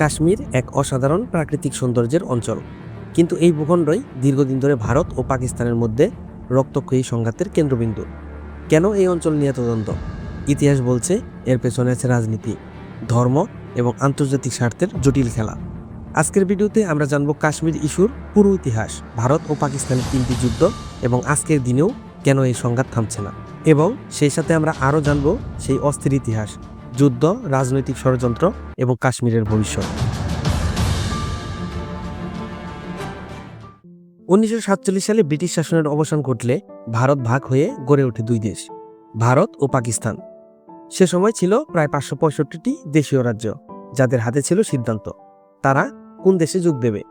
কাশ্মীর এক অসাধারণ প্রাকৃতিক সৌন্দর্যের অঞ্চল। কিন্তু এই ভূখণ্ডই দীর্ঘদিন ধরে ভারত ও পাকিস্তানের মধ্যে রক্তক্ষয়ী সংঘাতের কেন্দ্রবিন্দু। কেন এই অঞ্চল নিয়ে তদন্ত ইতিহাস বলছে এর পেছনে আছে রাজনীতি, ধর্ম এবং আন্তর্জাতিক স্বার্থের জটিল খেলা। আজকের ভিডিওতে আমরা জানব কাশ্মীর ইস্যুর পুরো ইতিহাস, ভারত ও পাকিস্তানের তিনটি যুদ্ধ এবং আজকের দিনেও কেন এই সংঘাত থামছে না। এবং সেই সাথে আমরা আরও জানব সেই অস্থির ইতিহাস যুদ্ধ, রাজনৈতিক ষড়যন্ত্র এবং কাশ্মীরের ভবিষ্যৎ। উনিশশো সাতচল্লিশ সালে ব্রিটিশ শাসনের অবসান ঘটলে ভারত ভাগ হয়ে গড়ে ওঠে দুই দেশ, ভারত ও পাকিস্তান। সে সময় ছিল প্রায় পাঁচশো পঁয়ষট্টিটি দেশীয় রাজ্য, যাদের হাতে ছিল সিদ্ধান্ত, তারা কোন দেশে যোগ দেবে।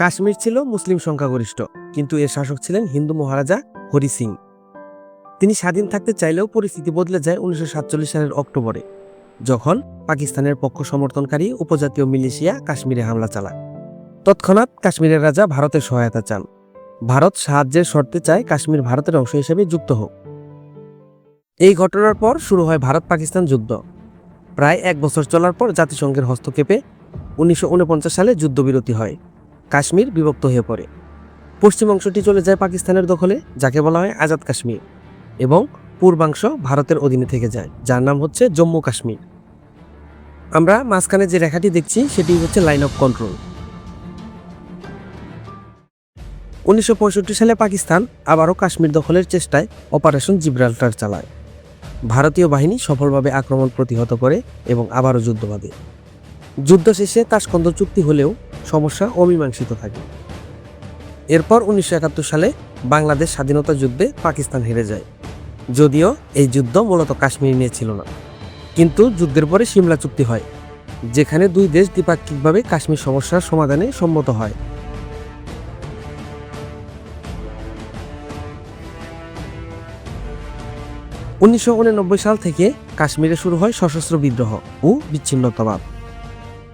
কাশ্মীর ছিল মুসলিম সংখ্যাগরিষ্ঠ, কিন্তু এর শাসক ছিলেন হিন্দু মহারাজা হরি সিং। তিনি স্বাধীন থাকতে চাইলেও পরিস্থিতি বদলে যায় উনিশশো সাতচল্লিশ সালের অক্টোবরে। যখন পাকিস্তানের পক্ষ সমর্থনকারী উপজাতীয় মিলিশিয়া কাশ্মীরে হামলা চালায়। তৎক্ষণাৎ কাশ্মীরের রাজা ভারতের সহায়তা চান। ভারত সাহায্যের শর্তে চায় কাশ্মীর ভারতের অংশ হিসেবে যুক্ত হোক। এই ঘটনার পর শুরু হয় ভারত পাকিস্তান যুদ্ধ। প্রায় এক বছর চলার পর জাতিসংঘের হস্তক্ষেপে উনিশশো উনপঞ্চাশ সালে যুদ্ধবিরতি হয়। কাশ্মীর বিভক্ত হয়ে পড়ে। পশ্চিম অংশটি চলে যায় পাকিস্তানের দখলে, যাকে বলা হয় আজাদ কাশ্মীর। এবং পূর্বাংশ ভারতের অধীনে থেকে যায়, যার নাম হচ্ছে জম্মু কাশ্মীর। আমরা মাঝখানে যে রেখাটি দেখছি, সেটি হচ্ছে লাইন অফ কন্ট্রোল উনিশশো পঁয়ষট্টি সালে পাকিস্তান আবারও কাশ্মীর দখলের চেষ্টায় অপারেশন জিব্রাল্টার চালায়। ভারতীয় বাহিনী সফলভাবে আক্রমণ প্রতিহত করে এবং আবারও যুদ্ধ বাঁধে। যুদ্ধ শেষে তাসকন্দ চুক্তি হলেও সমস্যা অমীমাংসিত থাকে। এরপর উনিশশো একাত্তর সালে বাংলাদেশ স্বাধীনতা যুদ্ধে পাকিস্তান হেরে যায়। যদিও এই যুদ্ধ মূলত কাশ্মীর নিয়ে ছিল না। কিন্তু যুদ্ধের পরে সিমলা চুক্তি হয়, যেখানে দুই দেশ দ্বিপাক্ষিকভাবে কাশ্মীর সমস্যার সমাধানে সম্মত হয়। উনিশশো সাল থেকে কাশ্মীরে শুরু হয় সশস্ত্র বিদ্রোহ ও বিচ্ছিন্নতাবাদ।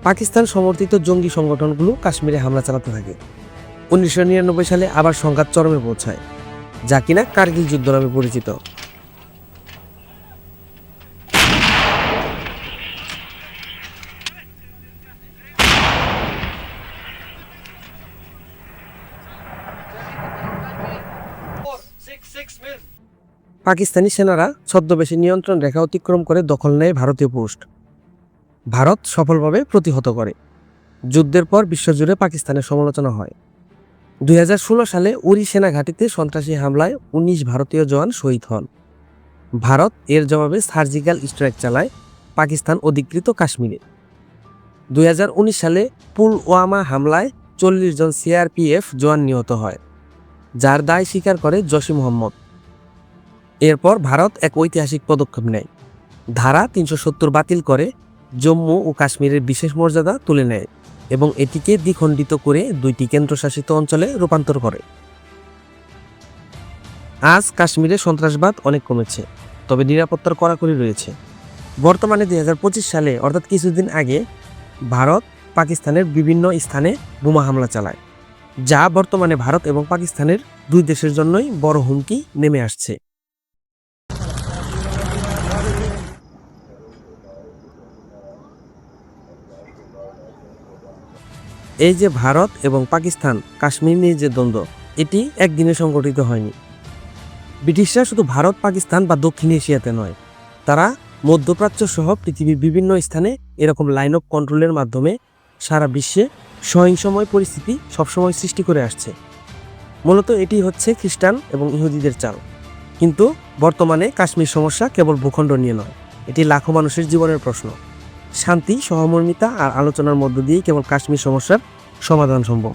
পাকিস্তান সমর্থিত জঙ্গি সংগঠনগুলো কাশ্মীরে হামলা চালাতে থাকে। উনিশশো নিরানব্বই সালে আবার সংঘাত চরমে পৌঁছায়, যা কিনা কার্গিল যুদ্ধ নামে পরিচিত। পাকিস্তানি সেনারা ছদ্মবেশী নিয়ন্ত্রণ রেখা অতিক্রম করে দখল নেয় ভারতীয় পোস্ট। ভারত সফলভাবে প্রতিহত করে। যুদ্ধের পর বিশ্বজুড়ে পাকিস্তানের সমালোচনা হয়। দুই হাজার ষোলো সালে উরি সেনা ঘাঁটিতে সন্ত্রাসী হামলায় উনিশ ভারতীয় জওয়ান শহীদ হন। ভারত এর জবাবে সার্জিক্যাল স্ট্রাইক চালায় পাকিস্তান অধিকৃত কাশ্মীরে। দুই হাজার উনিশ সালে পুলওয়ামা হামলায় চল্লিশ জন সিআরপিএফ জওয়ান নিহত হয়। যার দায় স্বীকার করে জসিম মোহাম্মদ। এরপর ভারত এক ঐতিহাসিক পদক্ষেপ নেয়। ধারা তিনশো সত্তর বাতিল করে জম্মু ও কাশ্মীরের বিশেষ মর্যাদা তুলে নেয় এবং এটিকে দ্বিখণ্ডিত করে দুইটি কেন্দ্রশাসিত অঞ্চলে রূপান্তর করে। আজ কাশ্মীরে সন্ত্রাসবাদ অনেক কমেছে, তবে নিরাপত্তার কড়াকড়ি রয়েছে। বর্তমানে দুই হাজার পঁচিশ সালে, অর্থাৎ কিছুদিন আগে, ভারত পাকিস্তানের বিভিন্ন স্থানে বোমা হামলা চালায়। যা বর্তমানে ভারত এবং পাকিস্তানের দুই দেশের জন্যই বড় হুমকি নেমে আসছে। এই যে ভারত এবং পাকিস্তান, কাশ্মীর নিয়ে যে দ্বন্দ্ব, এটি একদিনে সংগঠিত হয়নি। ব্রিটিশরা শুধু ভারত, পাকিস্তান বা দক্ষিণ এশিয়াতে নয়, তারা মধ্যপ্রাচ্য সহ পৃথিবীর বিভিন্ন স্থানে এরকম লাইন অফ কন্ট্রোলের মাধ্যমে সারা বিশ্বে সহিংসময় পরিস্থিতি সবসময় সৃষ্টি করে আসছে। মূলত এটি হচ্ছে খ্রিস্টান এবং ইহুদিদের চাল। কিন্তু বর্তমানে কাশ্মীর সমস্যা কেবল ভূখণ্ড নিয়ে নয় এটি লাখো মানুষের জীবনের প্রশ্ন। শান্তি, সহমর্মিতা আর আলোচনার মধ্য দিয়ে কেবল কাশ্মীর সমস্যার সমাধান সম্ভব।